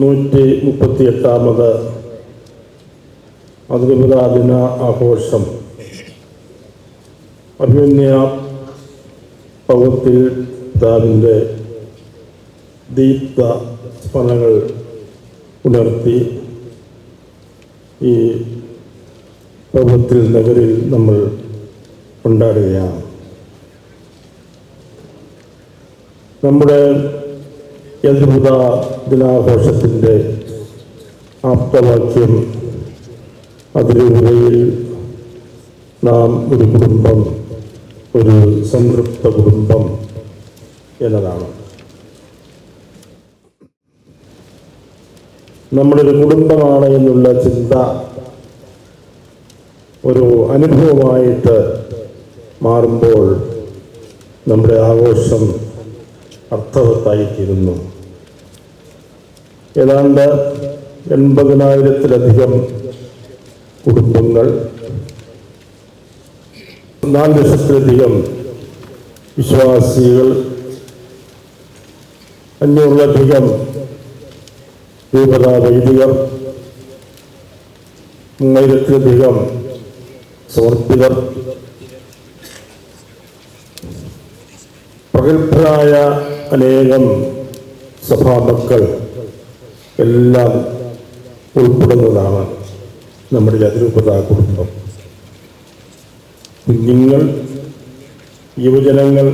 നൂറ്റി മുപ്പത്തി എട്ടാമത് അതിരൂപതാ ദിന ആഘോഷം. അഭിമന്യ പൗത്തിൽ പിതാവിന്റെ ദീപ്ത സ്മരണകൾ ഉണർത്തി ഈ പൗത്തിൽ നഗരിൽ നമ്മൾ കൊണ്ടാടുകയാണ് നമ്മുടെ യന്ത്രുത ദിനാഘോഷത്തിന്റെ ആപ്തവാക്യം അതിരൂപതയിൽ നാം ഒരു കുടുംബം ഒരു സംതൃപ്ത കുടുംബം എന്നതാണ്. നമ്മളൊരു കുടുംബമാണ് എന്നുള്ള ചിന്ത ഒരു അനുഭവമായിട്ട് മാറുമ്പോൾ നമ്മുടെ ആഘോഷം അർത്ഥവത്തായിത്തീരുന്നു. ഏതാണ്ട് എൺപതിനായിരത്തിലധികം കുടുംബങ്ങൾ നാല് ലക്ഷത്തിലധികം വിശ്വാസികൾ അഞ്ഞൂറിലധികം രൂപതാ വൈദികർ മൂവായിരത്തിലധികം സമർപ്പിതർ പ്രഗത്ഭരായ അനേകം സഭാമക്കൾ എല്ലാം ഉൾപ്പെടുന്നതാണ് നമ്മുടെ അതിരൂപത കുടുംബം. കുഞ്ഞുങ്ങൾ യുവജനങ്ങൾ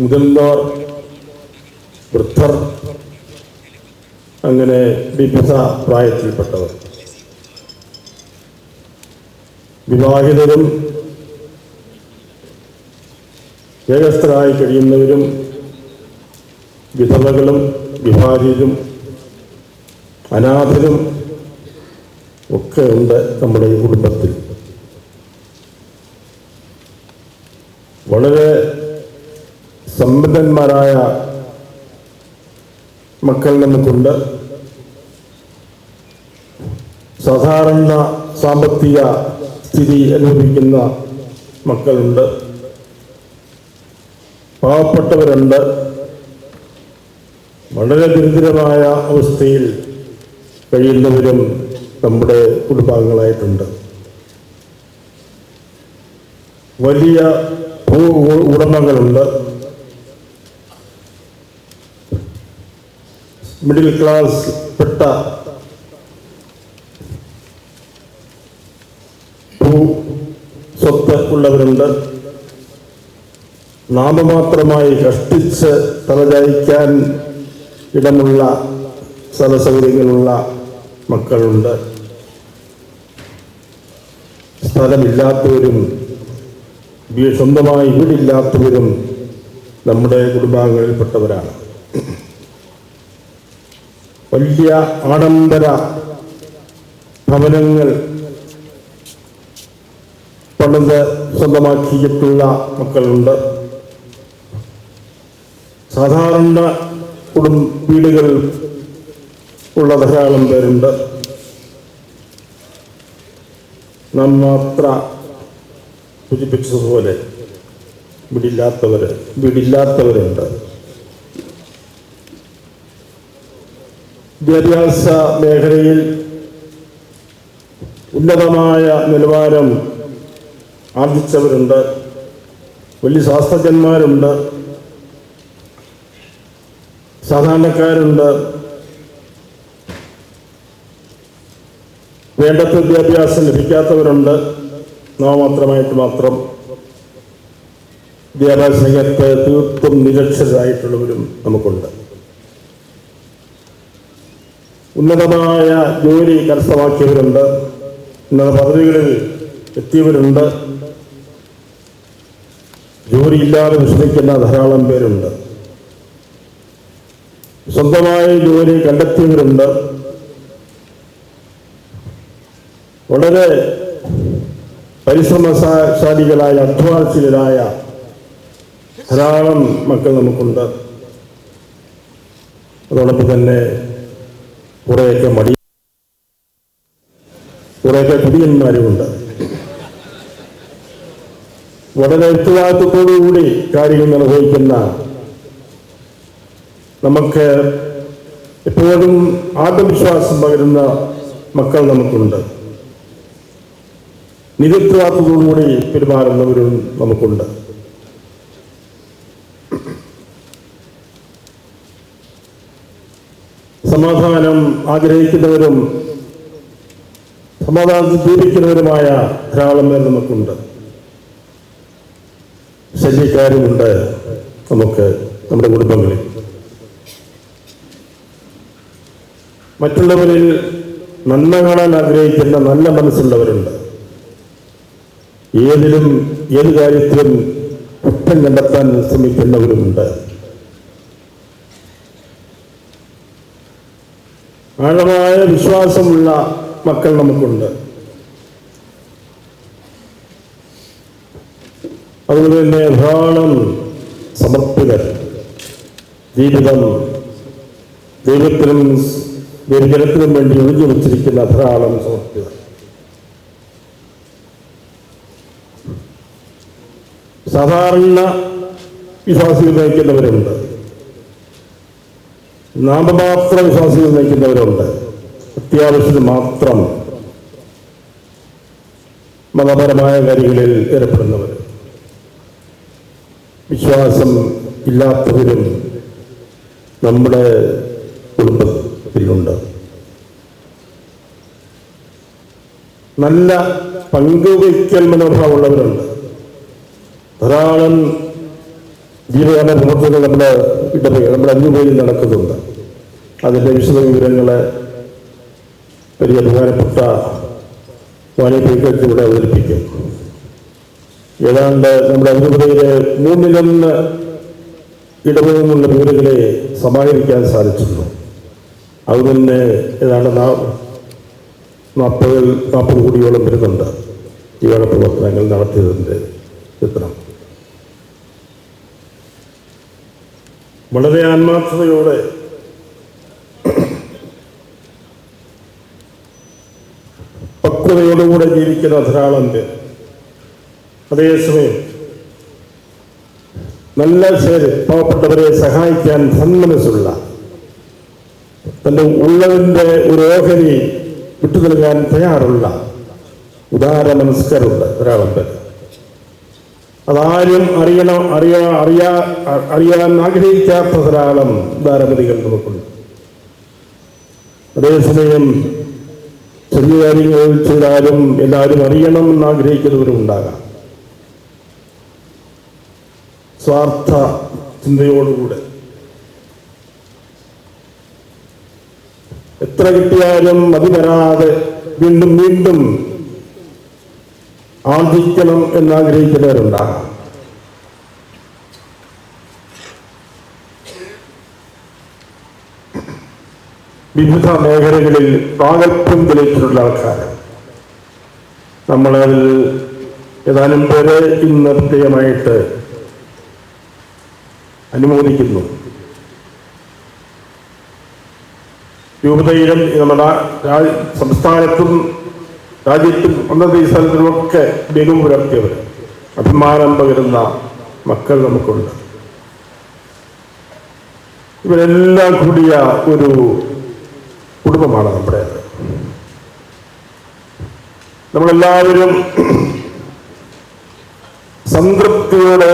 മുതിർന്നവർ വൃദ്ധർ അങ്ങനെ വിവിധ പ്രായത്തിൽപ്പെട്ടവർ. വിവാഹിതരും ഏകസ്ഥരായി കഴിയുന്നവരും വിധവകളും വിഭാജിതരും അനാഥരും ഒക്കെ ഉണ്ട് നമ്മുടെ ഈ കുടുംബത്തിൽ. വളരെ സമ്പന്നന്മാരായ മക്കൾ നമുക്കുണ്ട്. സാധാരണ സാമ്പത്തിക സ്ഥിതി അനുഭവിക്കുന്ന മക്കളുണ്ട്. പാവപ്പെട്ടവരുണ്ട്. വളരെ ദുരിതരമായ അവസ്ഥയിൽ കഴിയുന്നവരും നമ്മുടെ കുടുംബാംഗങ്ങളായിട്ടുണ്ട്. വലിയ ഭൂ ഉടമകളുണ്ട്. മിഡിൽ ക്ലാസ് പെട്ട ഭൂ സ്വത്ത് ഉള്ളവരുണ്ട്. നാമമാത്രമായി കഷ്ടിച്ച് തലചായ്ക്കാൻ ഇടമുള്ള സ്ഥലസൗകര്യങ്ങളുള്ള മക്കളുണ്ട്. സ്ഥലമില്ലാത്തവരും സ്വന്തമായി വീടില്ലാത്തവരും നമ്മുടെ കുടുംബാംഗങ്ങളിൽപ്പെട്ടവരാണ്. വലിയ ആഡംബര ഭവനങ്ങൾ പണിത് സ്വന്തമാക്കിയിട്ടുള്ള മക്കളുണ്ട്. സാധാരണ കുടും വീടുകൾ ഉള്ള ധാരാളം പേരുണ്ട്. നാം മാത്ര സൂചിപ്പിച്ചതുപോലെ വീടില്ലാത്തവർ വീടില്ലാത്തവരുണ്ട്. വിദ്യാഭ്യാസ മേഖലയിൽ ഉന്നതമായ നിലവാരം ആർജിച്ചവരുണ്ട്. വലിയ ശാസ്ത്രജ്ഞന്മാരുണ്ട്. സാധാരണക്കാരുണ്ട്. വേണ്ടത്ര വിദ്യാഭ്യാസം ലഭിക്കാത്തവരുണ്ട്. നാമമാത്രമായിട്ട് മാത്രം വിദ്യാഭ്യാസ രംഗത്ത് തീർത്തും നിരക്ഷരായിട്ടുള്ളവരും നമുക്കുണ്ട്. ഉന്നതമായ ജോലി കരസ്ഥമാക്കിയവരുണ്ട്. ഉന്നത പദവികളിൽ എത്തിയവരുണ്ട്. ജോലിയില്ലാതെ വിശ്രമിക്കുന്ന ധാരാളം പേരുണ്ട്. സ്വന്തമായി ജോലി കണ്ടെത്തിയവരുണ്ട്. വളരെ പരിശ്രമശാലികളായ അധ്വാനശീലരായ ധാരാളം മക്കൾ നമുക്കുണ്ട്. അതോടൊപ്പം തന്നെ കുറേയൊക്കെ മടി കുറേയൊക്കെ കുടിയന്മാരുമുണ്ട്. വളരെ ഉത്തരവാദിത്വത്തോടുകൂടി കാര്യങ്ങൾ നിർവഹിക്കുന്ന നമുക്ക് എപ്പോഴും ആത്മവിശ്വാസം പകരുന്ന മക്കൾ നമുക്കുണ്ട്. നിരുത്തരാത്തതോടുകൂടി പെരുമാറുന്നവരും നമുക്കുണ്ട്. സമാധാനം ആഗ്രഹിക്കുന്നവരും സമാധാനത്തിൽ ജീവിക്കുന്നവരുമായ ധാരാളം പേർ നമുക്കുണ്ട്. ശല്യക്കാരുമുണ്ട് നമുക്ക് നമ്മുടെ കുടുംബങ്ങളിൽ. മറ്റുള്ളവരിൽ നന്മ കാണാൻ ആഗ്രഹിക്കുന്ന നല്ല മനസ്സുള്ളവരുണ്ട്. ഏതിലും ഏത് കാര്യത്തിലും കുറ്റം കണ്ടെത്താൻ ശ്രമിക്കുന്നവരുമുണ്ട്. ആഴമായ വിശ്വാസമുള്ള മക്കൾ നമുക്കുണ്ട്. അതുപോലെ തന്നെ ധാരാളം സമർപ്പിതർ ജീവിതം ദൈവത്തിനും ദൈവജനത്തിനും വേണ്ടി ഒഴിഞ്ഞു വച്ചിരിക്കുന്ന ധാരാളം സുഹൃത്തുക്കൾ സാധാരണ വിശ്വാസികൾ നയിക്കുന്നവരുണ്ട്. നാമമാത്ര വിശ്വാസികൾ നയിക്കുന്നവരുണ്ട്. അത്യാവശ്യത്തിന് മാത്രം മതപരമായ കാര്യങ്ങളിൽ ഏർപ്പെടുന്നവർ. വിശ്വാസം ഇല്ലാത്തവരും നമ്മുടെ കുടുംബത്തിലുണ്ട് നല്ല പങ്കുവയ്ക്കൽ മനോഭാവമുള്ളവരുണ്ട്. ധാരാളം ജീവകാല പ്രവർത്തനങ്ങൾ നമ്മുടെ ഇടപെടുക നമ്മുടെ അനുഭവയിൽ നടക്കുന്നുണ്ട്. അതിന്റെ വിശദ വിവരങ്ങൾ വലിയ ബഹുമാനപ്പെട്ട ഇവിടെ അവതരിപ്പിക്കും. ഏതാണ്ട് നമ്മുടെ അതിരൂപതയിലെ മൂന്നിലൊന്ന് ഇടപെടുന്നുള്ള വിവരങ്ങളെ സമാഹരിക്കാൻ സാധിച്ചിട്ടുള്ളൂ അത് തന്നെ ഏതാണ്ട് നാൽപ്പത് നാൽപ്പത് കോടിയോളം വരുന്നുണ്ട് ജീവന പ്രവർത്തനങ്ങൾ നടത്തിയതിന്റെ ചിത്രം. വളരെ ആത്മാർത്ഥതയോടെ പക്വതയോടുകൂടെ ജീവിക്കുന്ന ധാരാളം പേർ അതേസമയം നല്ല പേര് പാവപ്പെട്ടവരെ സഹായിക്കാൻ സന്മനസ്സുള്ള തന്റെ ഉള്ളതിന്റെ ഒരു ഓഹരി വിട്ടു നൽകാൻ തയ്യാറുള്ള ഉദാര മനസ്കരുണ്ട് ഒരാളുണ്ട്. അതാരും അറിയണം അറിയാ അറിയാ അറിയാൻ ആഗ്രഹിക്കാത്ത ധാരാളം ഉദാരമതികൾ നമുക്കുണ്ട്. അതേസമയം ചെറിയ കാര്യങ്ങൾ ചെയ്താലും എല്ലാവരും അറിയണം എന്നാഗ്രഹിക്കുന്നവരും ഉണ്ടാകാം. സ്വാർത്ഥ ചിന്തയോടുകൂടെ എത്ര കിട്ടിയാലും മതി വരാതെ വീണ്ടും വീണ്ടും ആർജിക്കണം എന്നാഗ്രഹിക്കുന്നവരുണ്ടാകാം. വിവിധ മേഖലകളിൽ പ്രാഗൽഭ്യം തെളിയിച്ചിട്ടുള്ള ആൾക്കാർ നമ്മളതിൽ ഏതാനും പേരെ ഇന്ന് പ്രത്യേകമായിട്ട് അനുമോദിക്കുന്നു. രൂപതയിലും നമ്മുടെ സംസ്ഥാനത്തും രാജ്യത്തും ഉന്നത സ്ഥലത്തുമൊക്കെ മികവ് പുലർത്തിയവർ. അഭിമാനം പകരുന്ന മക്കൾ നമുക്കുണ്ട്. ഇവരെല്ലാം കൂടിയ ഒരു കുടുംബമാണ് നമ്മുടെ നമ്മളെല്ലാവരും സംതൃപ്തിയോടെ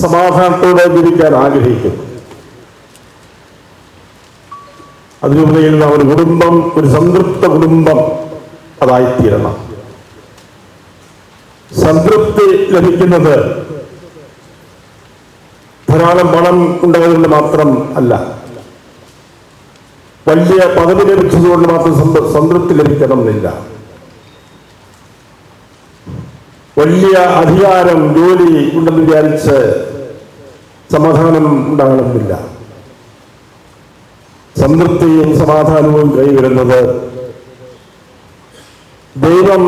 സമാധാനത്തോടെ ജീവിക്കാൻ ആഗ്രഹിക്കുന്നു. അതിനുപരിയിൽ നാം ഒരു കുടുംബം ഒരു സംതൃപ്ത കുടുംബം അതായിത്തീരണം. സംതൃപ്തി ലഭിക്കുന്നത് ധാരാളം പണം ഉണ്ടായതുകൊണ്ട് മാത്രം അല്ല. വലിയ പദവി ലഭിച്ചതുകൊണ്ട് മാത്രം സംതൃപ്തി ലഭിക്കണം എന്നില്ല വലിയ അധികാരം ജോലി ഉണ്ടെന്ന് വിചാരിച്ച് സമാധാനം ഉണ്ടാകണമെന്നില്ല. സംതൃപ്തിയും സമാധാനവും കൈവരുന്നത് ദൈവം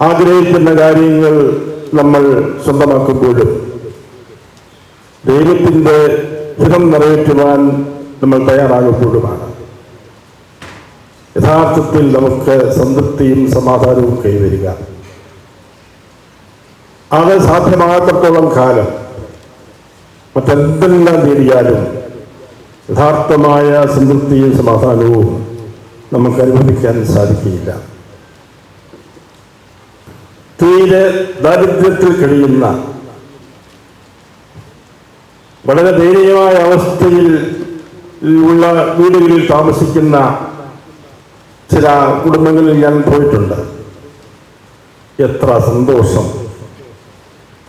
ആഗ്രഹിക്കുന്ന കാര്യങ്ങൾ നമ്മൾ സ്വന്തമാക്കുമ്പോഴും ദൈവത്തിന്റെ ഹിതം നിറവേറ്റുവാൻ നമ്മൾ തയ്യാറാകുമ്പോഴുമാണ്. യഥാർത്ഥത്തിൽ നമുക്ക് സംതൃപ്തിയും സമാധാനവും കൈവരിക. അത് സാധ്യമാകത്തോളം കാലം മറ്റെന്തെല്ലാം നേടിയാലും യഥാർത്ഥമായ സംതൃപ്തിയും സമാധാനവും നമുക്ക് അനുഭവിക്കാൻ സാധിക്കുകയില്ല. തീരെ ദാരിദ്ര്യത്തിൽ കഴിയുന്ന വളരെ ദയനീയമായ അവസ്ഥയിൽ ഉള്ള വീടുകളിൽ താമസിക്കുന്ന ചില കുടുംബങ്ങളിൽ ഞാൻ പോയിട്ടുണ്ട്. എത്ര സന്തോഷം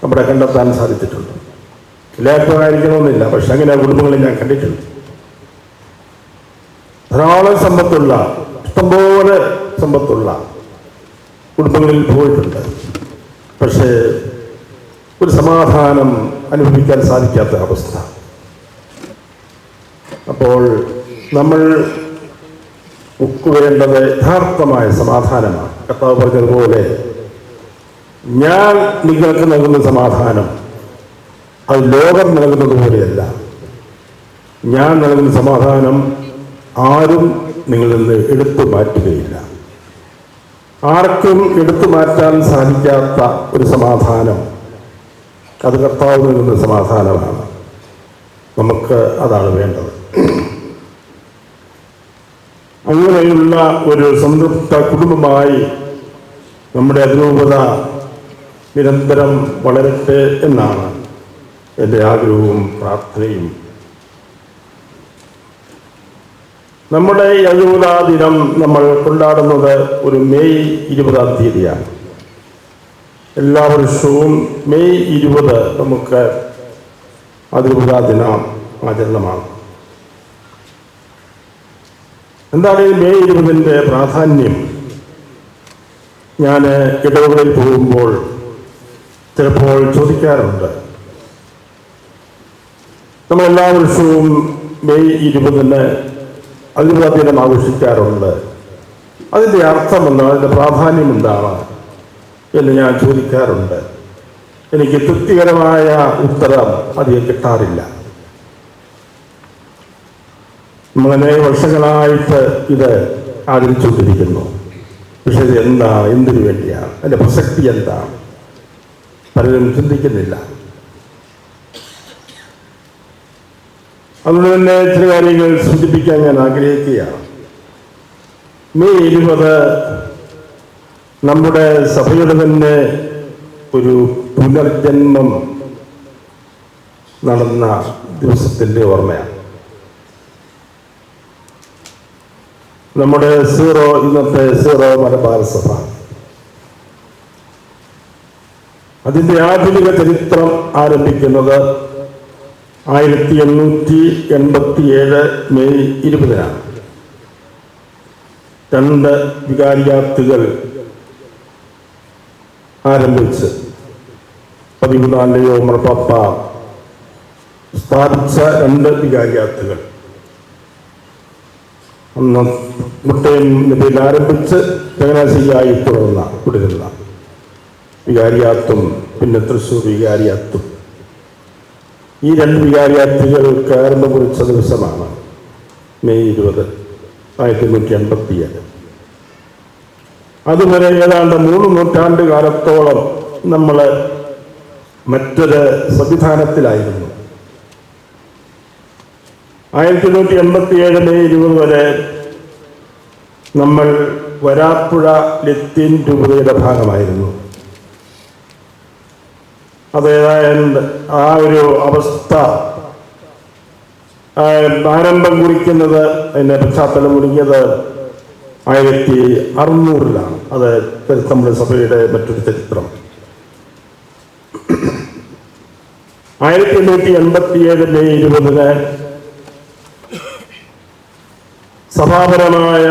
നമ്മുടെ കണ്ടെത്താൻ സാധിച്ചിട്ടുണ്ട്. എല്ലാവർക്കും ആയിരിക്കണമെന്നില്ല പക്ഷെ അങ്ങനെ കുടുംബങ്ങളിൽ ഞാൻ കണ്ടിട്ടുണ്ട്. ധാരാളം സമ്പത്തുള്ള ഇഷ്ടംപോലെ സമ്പത്തുള്ള കുടുംബങ്ങളിൽ പോയിട്ടുണ്ട്. പക്ഷേ ഒരു സമാധാനം അനുഭവിക്കാൻ സാധിക്കാത്ത അവസ്ഥ. അപ്പോൾ നമ്മൾ ഉൾക്കൊള്ളേണ്ടത് യഥാർത്ഥമായ സമാധാനമാണ്. കർത്താവ് പറഞ്ഞതുപോലെ ഞാൻ നിങ്ങൾക്ക് നൽകുന്ന സമാധാനം അത് ലോകം നൽകുന്നത് പോലെയല്ല. ഞാൻ നൽകുന്ന സമാധാനം ആരും നിങ്ങളിൽ നിന്ന് എടുത്തു മാറ്റുകയില്ല. ആർക്കും എടുത്തു മാറ്റാൻ സാധിക്കാത്ത ഒരു സമാധാനം അത് കർത്താവ് നൽകുന്ന സമാധാനമാണ്. നമുക്ക് അതാണ് വേണ്ടത്. അങ്ങനെയുള്ള ഒരു സംതൃപ്ത കുടുംബമായി നമ്മുടെ അതിരൂപത നിരന്തരം വളരട്ടെ എന്നാണ് എന്റെ ആഗ്രഹവും പ്രാർത്ഥനയും. നമ്മുടെ യഹൂദാ ദിനം നമ്മൾ കൊണ്ടാടുന്നത് ഒരു മെയ് ഇരുപതാം തീയതിയാണ്. എല്ലാ വർഷവും മെയ് ഇരുപത് നമുക്ക് അതിരൂപതാ ദിന ആചരണമാണ്. എന്താണ് ഈ മെയ് ഇരുപതിന്റെ പ്രാധാന്യം? ഞാൻ ഇടവുകളിൽ പോകുമ്പോൾ ചിലപ്പോൾ ചോദിക്കാറുണ്ട്. നമ്മൾ എല്ലാ വർഷവും മെയ് ഇരുപതിന് അതിരൂപതാ ദിനം ആഘോഷിക്കാറുണ്ട്. അതിന്റെ അർത്ഥം എന്താണ് അതിന്റെ പ്രാധാന്യം എന്താണ് എന്ന് ഞാൻ ചോദിക്കാറുണ്ട്. എനിക്ക് തൃപ്തികരമായ ഉത്തരം അധികം കിട്ടാറില്ല. അനേക വർഷങ്ങളായിട്ട് ഇത് ആദരിച്ചുകൊണ്ടിരിക്കുന്നു പക്ഷെ ഇത് എന്താണ്? എന്തിനു വേണ്ടിയാണ്? അതിന്റെ പ്രസക്തി എന്താണ്? പലരും ചിന്തിക്കുന്നില്ല. അതുകൊണ്ട് തന്നെ ചില കാര്യങ്ങൾ സൂചിപ്പിക്കാൻ ഞാൻ ആഗ്രഹിക്കുകയാണ്. മെയ് ഇരുപത് നമ്മുടെ സഭയുടെ തന്നെ ഒരു പുനർജന്മം നടന്ന ദിവസത്തിന്റെ ഓർമ്മയാണ്. നമ്മുടെ സീറോ ഇന്നത്തെ സീറോ മലബാർ സഭ. അതിന്റെ ആധുനിക ചരിത്രം ആരംഭിക്കുന്നത് ആയിരത്തി എണ്ണൂറ്റി എൺപത്തി ഏഴ് മെയ് ഇരുപതിനാണ്. രണ്ട് വികാരിയാത്തുകൾ ആരംഭിച്ച് പതിമൂന്നാം ലയോമർ പപ്പ സ്ഥാപിച്ച രണ്ട് വികാരിയാത്തുകൾ അന്ന് മുട്ടയം നബിയിൽ ആരംഭിച്ച് ചങ്ങനാശ്ശേരിയായി തുടർന്ന തുടരുന്ന വികാരിയാത്തും പിന്നെ തൃശ്ശൂർ വികാരിയാത്തും. ഈ രണ്ട് വികാരിയാത്രികൾ കയറുന്ന കുറിച്ച ദിവസമാണ്. മെയ് ഇരുപത് ആയിരത്തി എണ്ണൂറ്റി എൺപത്തിയേഴ് അതുവരെ ഏതാണ്ട് മൂന്ന് നൂറ്റാണ്ട് കാലത്തോളം നമ്മൾ മറ്റൊരു സംവിധാനത്തിലായിരുന്നു. ആയിരത്തി എണ്ണൂറ്റി എൺപത്തി ഏഴ് മെയ് ഇരുപത് വരെ നമ്മൾ വരാപ്പുഴ ലത്തീൻ രൂപതയുടെ ഭാഗമായിരുന്നു. അതേതായത് ആ ഒരു അവസ്ഥ ആരംഭം കുറിക്കുന്നത് അതിന്റെ പശ്ചാത്തലം കുറിക്കുന്നത് ആയിരത്തി അറുന്നൂറിലാണ്. അത് നമ്മുടെ സഭയുടെ മറ്റൊരു ചരിത്രം. ആയിരത്തി എണ്ണൂറ്റി എൺപത്തി ഏഴ് മെയ് ഇരുപതിന് സഭാപരമായ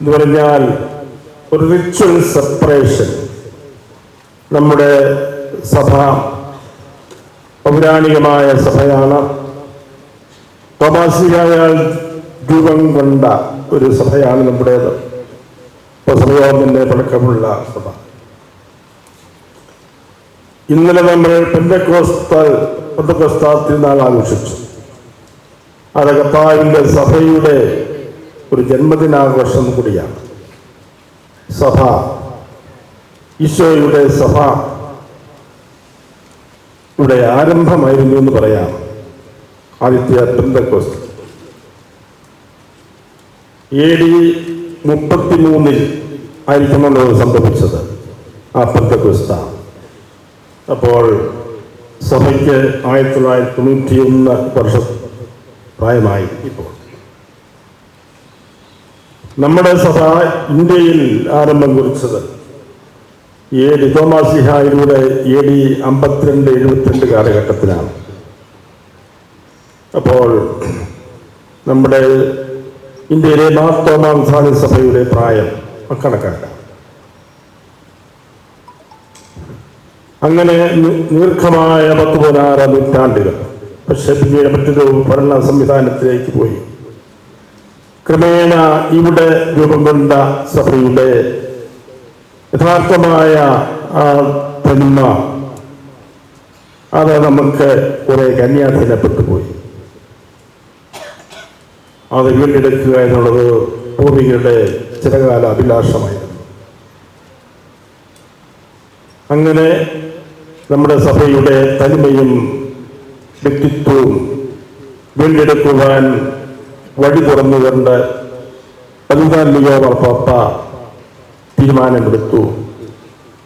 എന്ന് പറഞ്ഞാൽ ഒരു റിച്വൽ സെപ്പറേഷൻ നമ്മുടെ സഭ പൗരാണികമായ സഭയാണ്. തോമാസിയായാൽ രൂപം കൊണ്ട ഒരു സഭയാണ് നമ്മുടേത്. ഇപ്പോൾ സഭയോഗത്തിന്റെ പഴക്കമുള്ള സഭ. ഇന്നലെ നമ്മൾ പെന്തക്കോസ്തൽ പെന്തക്കോസ്താ ആഘോഷിച്ചു. അത് സഭയുടെ ഒരു ജന്മദിനാഘോഷം കൂടിയാണ്. സഭ ഈശോയുടെ സഭ. ഇവിടെ ആരംഭമായിരുന്നു എന്ന് പറയാം. ആദിത്യ പെന്തക്കോസ്റ്റ് എ ഡി മുപ്പത്തിമൂന്നിൽ ആയിരിക്കണമല്ലോ ഇത് സംഭവിച്ചത്. ആ പെന്തക്കോസ്ത അപ്പോൾ സഭയ്ക്ക് ആയിരത്തി തൊള്ളായിരത്തി തൊണ്ണൂറ്റി ഒന്ന് വർഷം പ്രായമായി ഇപ്പോൾ. നമ്മുടെ സഭ ഇന്ത്യയിൽ ആരംഭം കുറിച്ചത് എ ഡി തോമാസിഹായിലൂടെ എ ഡി അമ്പത്തിരണ്ട് എഴുപത്തിരണ്ട് കാലഘട്ടത്തിലാണ്. അപ്പോൾ നമ്മുടെ ഇന്ത്യയിലെ മാർത്തോമാംസാന സഭയുടെ പ്രായം കണക്കാക്കാം. അങ്ങനെ ദീർഘമായ പത്ത് പതിനാറ് നൂറ്റാണ്ടുകൾ പക്ഷെ പിന്നീട് മറ്റൊരു ഭരണ സംവിധാനത്തിലേക്ക് പോയി. ക്രമേണ ഇവിടെ രൂപം കൊണ്ട സഭയുടെ യഥാർത്ഥമായ ആ തന്മ അത് നമുക്ക് കുറെ കന്യാധീനപ്പെട്ടു പോയി അത് വീണ്ടെടുക്കുക എന്നുള്ളത് പൂർവികരുടെ ചിരകാല അഭിലാഷമായിരുന്നു. അങ്ങനെ നമ്മുടെ സഭയുടെ തനിമയും വ്യക്തിത്വവും വീണ്ടെടുക്കുവാൻ വഴി തുറന്നുകൊണ്ട് പതിനാല് ലിയോ മാർപ്പാപ്പ തീരുമാനമെടുത്തു.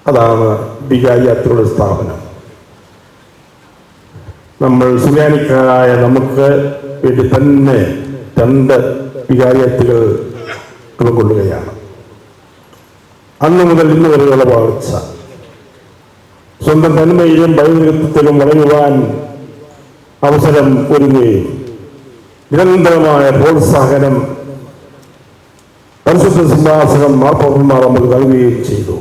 അതാണ് വികാരിയാത്രയുടെ സ്ഥാപനം. നമ്മൾ സുഖാനിക്കാരായ നമുക്ക് വേണ്ടി തന്നെ രണ്ട് വികാരിയത്തുകൾ കൊള്ളുകയാണ്. അന്ന് മുതൽ ഇന്ന് വരെയുള്ള വളർച്ച. സ്വന്തം തന്മയിലും പൈതൃകത്വത്തിലും വളരുവാൻ അവസരം ഒരുങ്ങുകയും നിരന്തരമായ പ്രോത്സാഹനം പരിശുദ്ധ സിംഹാസനം മാർപ്പാപ്പന്മാർ നമുക്ക് നൽകുകയും ചെയ്തു.